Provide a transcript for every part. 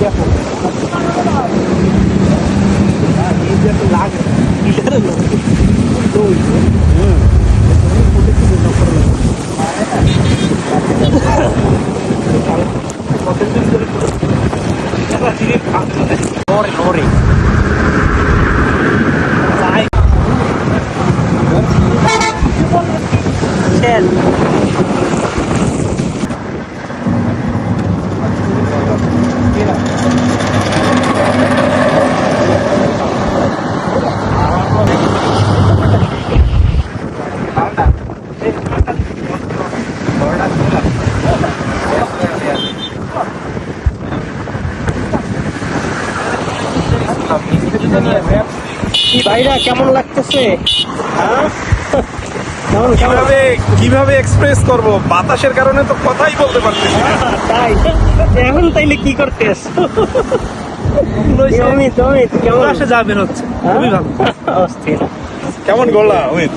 দেখো। লাগে কিসের লোক দৌড় কি ভাইরা কেমন লাগতেছে? হ্যাঁ? কীভাবে কীভাবে এক্সপ্রেস করব? বাতাসের কারণে তো কথাই বলতে পারতেছি না। তাই। এখন তাইলে কি করতে আসছো অমিত অমিত কেমন? আসে হচ্ছে। হ্যাঁ? খুবই ভালো। অস্থির। কেমন অমিত?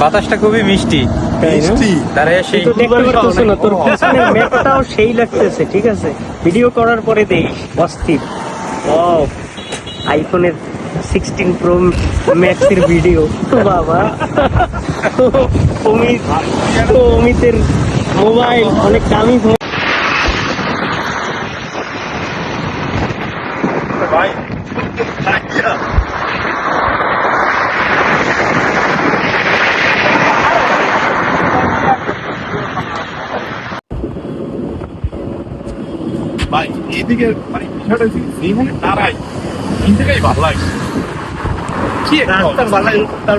বাতাসটা খুবই মিষ্টি। তাই না? মিষ্টি। তারা সেই তো দেখতে না তোর পিছনের ম্যাপটাও সেই লাগতেছে ঠিক আছে? ভিডিও করার পরে দেখ অস্থির। আইফোনের সিক্সটিন প্রো ম্যাক্সের ভিডিও বাবা। অমিত অমিতের মোবাইল অনেক দামি ভাই এদিকে মানে ছেড়েছি যেখানে দাঁড়াই নিজেকেই ভালো লাগে। কি ডাক্তার বালাই তার